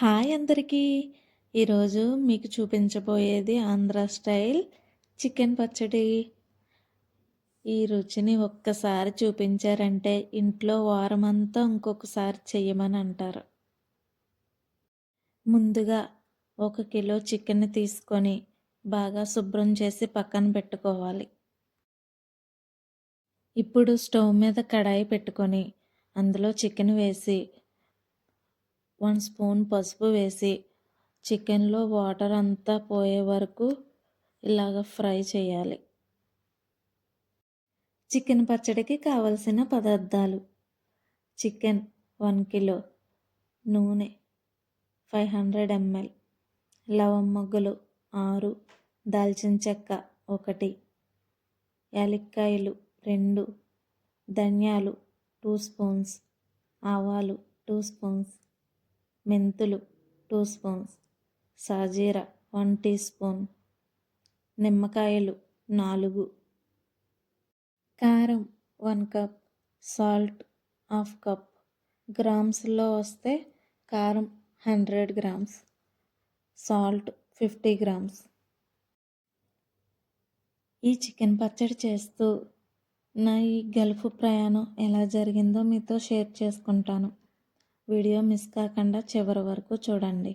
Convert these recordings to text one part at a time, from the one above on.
Hi అందరికీ. ఈరోజు మీకు చూపించబోయేది ఆంధ్ర స్టైల్ చికెన్ పచ్చడి. ఈ రుచిని ఒక్కసారి చూపించారంటే ఇంట్లో వారమంతా ఇంకొకసారి చెయ్యమని అంటారు. ముందుగా ఒక కిలో చికెన్ తీసుకొని బాగా శుభ్రం చేసి పక్కన పెట్టుకోవాలి. ఇప్పుడు స్టవ్ మీద కడాయి పెట్టుకొని అందులో చికెన్ వేసి వన్ స్పూన్ పసుపు వేసి చికెన్లో వాటర్ అంతా పోయే వరకు ఇలాగ ఫ్రై చేయాలి. చికెన్ పచ్చడికి కావలసిన పదార్థాలు. చికెన్ వన్ కిలో నూనె ఫైవ్ హండ్రెడ్ ఎంఎల్ లవం మొగ్గలు ఆరు దాల్చిన చెక్క ఒకటి యాలక్కాయలు రెండు ధనియాలు టూ స్పూన్స్ ఆవాలు టూ స్పూన్స్ మెంతులు టూ స్పూన్స్ సాజీర వన్ టీ స్పూన్ నిమ్మకాయలు నాలుగు కారం one cup salt half cup. గ్రామ్స్లో వస్తే కారం hundred grams salt fifty grams. ఈ చికెన్ పచ్చడి చేస్తూ నా ఈ గల్ఫ్ ప్రయాణం ఎలా జరిగిందో మీతో షేర్ చేసుకుంటాను. వీడియో మిస్ కాకుండా చివరి వరకు చూడండి.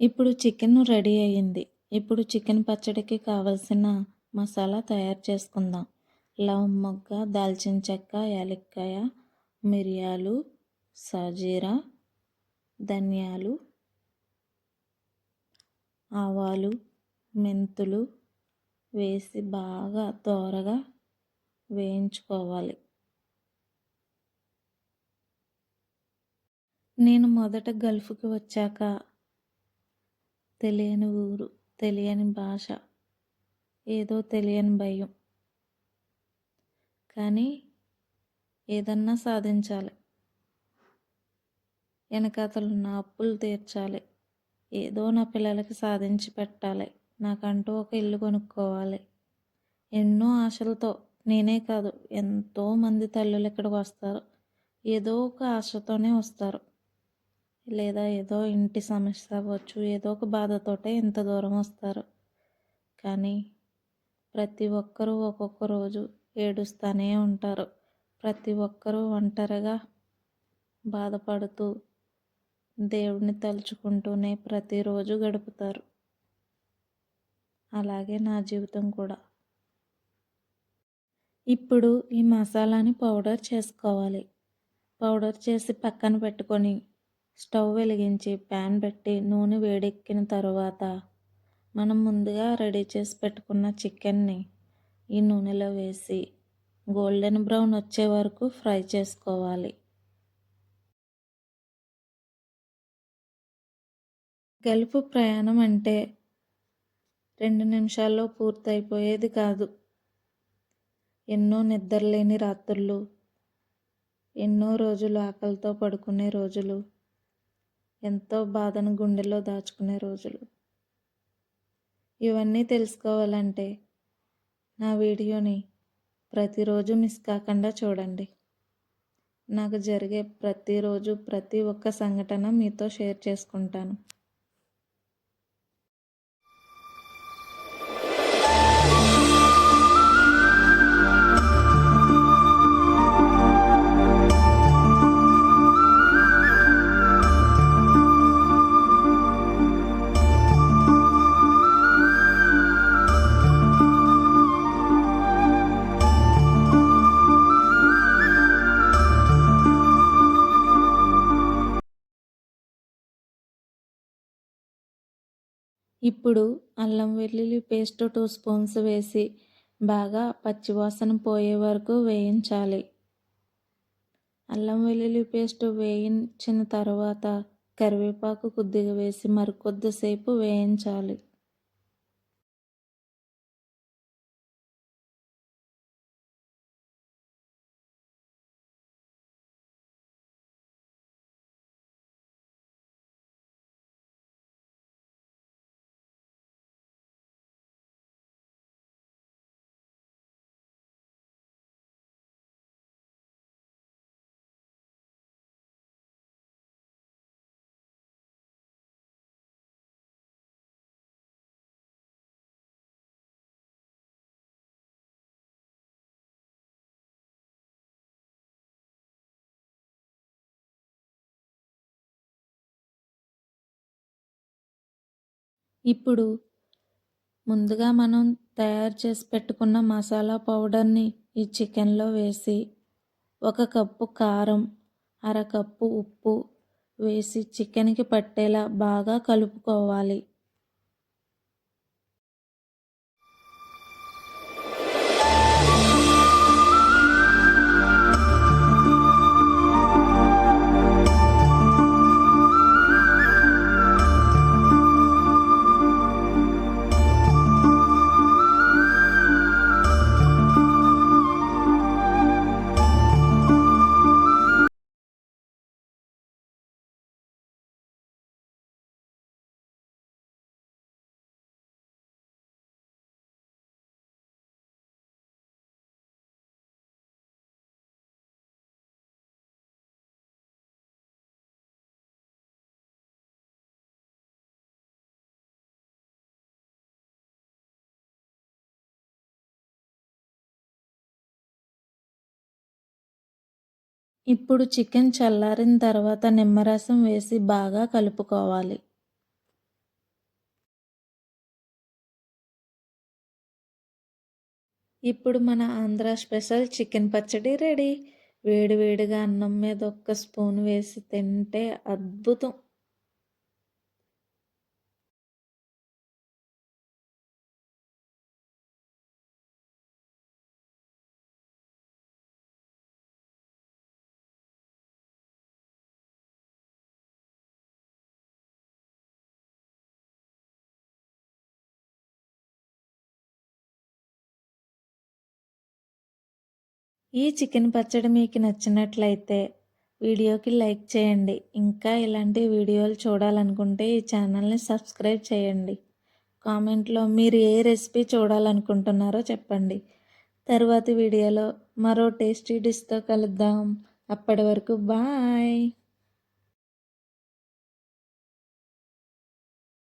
ఇప్పుడు చికెన్ రెడీ అయ్యింది. ఇప్పుడు చికెన్ పచ్చడికి కావలసిన మసాలా తయారు చేసుకుందాం. లవం మొగ్గ దాల్చిన చెక్క యాలక్కాయ మిరియాలు సాజీరా ధనియాలు ఆవాలు మెంతులు వేసి బాగా దోరగా వేయించుకోవాలి. నేను మొదట గల్ఫ్కి వచ్చాక తెలియని ఊరు తెలియని భాష ఏదో తెలియని భయం. కానీ ఏదన్నా సాధించాలి. వెనకతలు నా అప్పులు తీర్చాలి. ఏదో నా పిల్లలకి సాధించి పెట్టాలి. నాకంటూ ఒక ఇల్లు కొనుక్కోవాలి. ఎన్నో ఆశలతో నేనే కాదు ఎంతోమంది తల్లులు ఇక్కడికి వస్తారు. ఏదో ఒక ఆశతోనే వస్తారు. లేదా ఏదో ఇంటి సమస్య అవ్వచ్చు ఏదో ఒక బాధతోటే ఇంత దూరం వస్తారు. కానీ ప్రతి ఒక్కరూ ఒక్కొక్క రోజు ఏడుస్తూనే ఉంటారు. ప్రతి ఒక్కరూ ఒంటరిగా బాధపడుతూ దేవుడిని తలుచుకుంటూనే ప్రతిరోజు గడుపుతారు. అలాగే నా జీవితం కూడా. ఇప్పుడు ఈ మసాలాని పౌడర్ చేసుకోవాలి. పౌడర్ చేసి పక్కన పెట్టుకొని స్టవ్ వెలిగించి ప్యాన్ పెట్టి నూనె వేడెక్కిన తరువాత మనం ముందుగా రెడీ చేసి పెట్టుకున్న చికెన్ని ఈ నూనెలో వేసి గోల్డెన్ బ్రౌన్ వచ్చే వరకు ఫ్రై చేసుకోవాలి. గెలుపు ప్రయాణం అంటే రెండు నిమిషాల్లో పూర్తయిపోయేది కాదు. ఎన్నో నిద్రలేని రాత్రులు ఎన్నో రోజులు ఆకలితో పడుకునే రోజులు ఎంతో బాధను గుండెలో దాచుకునే రోజులు. ఇవన్నీ తెలుసుకోవాలంటే నా వీడియోని ప్రతిరోజు మిస్ కాకుండా చూడండి. నాకు జరిగే ప్రతిరోజు ప్రతి ఒక్క సంఘటన మీతో షేర్ చేసుకుంటాను. ఇప్పుడు అల్లం వెల్లుల్లి పేస్ట్ టూ స్పూన్స్ వేసి బాగా పచ్చివాసన పోయే వరకు వేయించాలి. అల్లం వెల్లుల్లి పేస్ట్ వేయించిన తర్వాత కరివేపాకు కొద్దిగా వేసి మరికొద్దిసేపు వేయించాలి. ఇప్పుడు ముందుగా మనం తయారు చేసి పెట్టుకున్న మసాలా పౌడర్ని ఈ చికెన్లో వేసి ఒక కప్పు కారం అరకప్పు ఉప్పు వేసి చికెన్కి పట్టేలా బాగా కలుపుకోవాలి. ఇప్పుడు చికెన్ చల్లారిన తర్వాత నిమ్మరసం వేసి బాగా కలుపుకోవాలి. ఇప్పుడు మన ఆంధ్ర స్పెషల్ చికెన్ పచ్చడి రెడీ. వేడివేడిగా అన్నం మీద ఒక్క స్పూన్ వేసి తింటే అద్భుతం. ఈ చికెన్ పచ్చడి మీకు నచ్చినట్లయితే వీడియోకి లైక్ చేయండి. ఇంకా ఇలాంటి వీడియోలు చూడాలనుకుంటే ఈ ఛానల్ని సబ్స్క్రైబ్ చేయండి. కామెంట్లో మీరు ఏ రెసిపీ చూడాలనుకుంటున్నారో చెప్పండి. తరువాతి వీడియోలో మరో టేస్టీ డిష్తో కలుద్దాం. అప్పటి వరకు బాయ్!